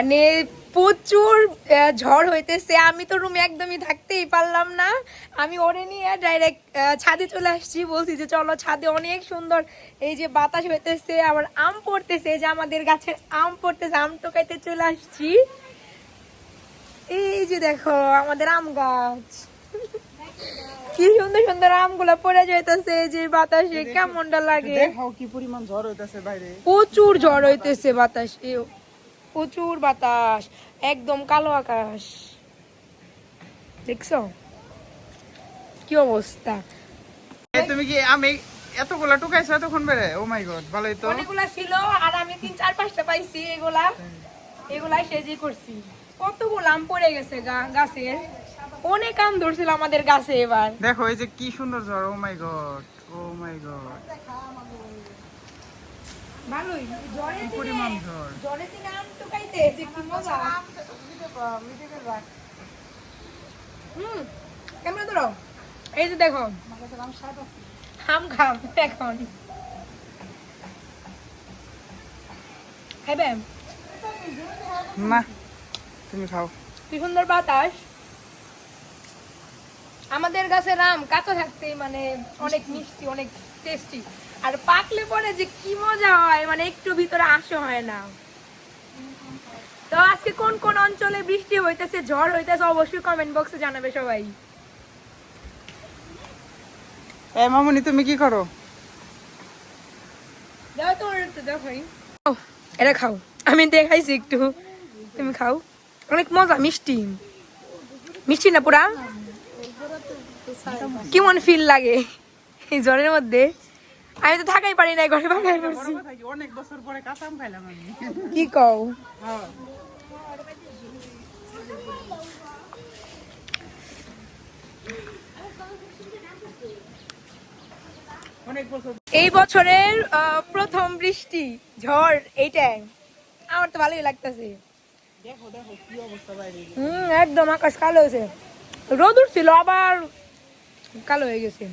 মানে প্রচুর ঝড় হইতেছে। আমি তো রুমে একদমই থাকতেই পারলাম না। আমি ওরে নিয়ে ডাইরেক্ট ছাদে চলে আসছি। বলছি যে চলো ছাদে অনেক সুন্দর এই যে বাতাস হইতেছে আবার আম পড়তেছে যে আমাদের গাছের আম পড়তেছে আম টোকাইতে চলে আসছি। এই যে দেখো আমাদের আম গাছ। কি সুন্দর সুন্দর আমগুলা পড়ে যাইতেছে যে বাতাসে কেমনটা লাগে। কি পরিমাণ ঝড় হইতাছে বাইরে। প্রচুর ঝড় হইতেছে বাতাস প্রচুর বাতাস একদম কালো আকাশ। দেখছ? কি অবস্থা? তুমি কি আমি এতগুলা টুকাইছো এতক্ষণ বেড়ে ও মাই গড ভালোই তো। অনেকগুলা ছিল আর আমি তিন চার পাঁচটা পাইছি এগুলা। এগুলাই সেজি করছি। কতগুলো আম পড়ে গেছে গাছের অনেক আম ধরছিল আমাদের গাছে এবার। দেখো এই যে কি সুন্দর ঝড়। ও মাই গড ও মাই গড ভালোই। জ্বরের কি দিনে পরিমাণ ঝড় জ্বরের দিনে আম টুকাইতে যে কি মজা। হুম ক্যামেরা ধরো। এই যে দেখো আম খাম এখন। খাইবে? না তুমি খাও। কি সুন্দর বাতাস। আমাদের গাছের আম কাঁচা থাকতেই মানে অনেক মিষ্টি অনেক টেস্টি আর পাকলে পরে যে কি মজা হয় মানে একটু ভিতরে আসে হয় না। তো আজকে কোন কোন অঞ্চলে বৃষ্টি হইতেছে ঝড় হইতেছে অবশ্যই কমেন্ট বক্সে জানাবে সবাই। এ মামুনি তুমি কি করো? দাও তোমার একটু দেখাই এটা খাও আমি দেখাইছি একটু। তুমি খাও। অনেক মজা মিষ্টি। মিষ্টি না পুরা? কেমন ফিল লাগে এই জ্বরের মধ্যে? আমি তো থাকাই পারি না ঘরে বাগাই পড়ছি অনেক বছর পরে কাঁচা আম খাইলাম আমি। কি কও? হ্যাঁ। এই বছরের প্রথম বৃষ্টি ঝড় এইটাই। আমার তো ভালোই লাগতেছে। হুম একদম আকাশ কালো হয়েছে। রোদ উঠছিল আবার কালো হয়ে গেছে।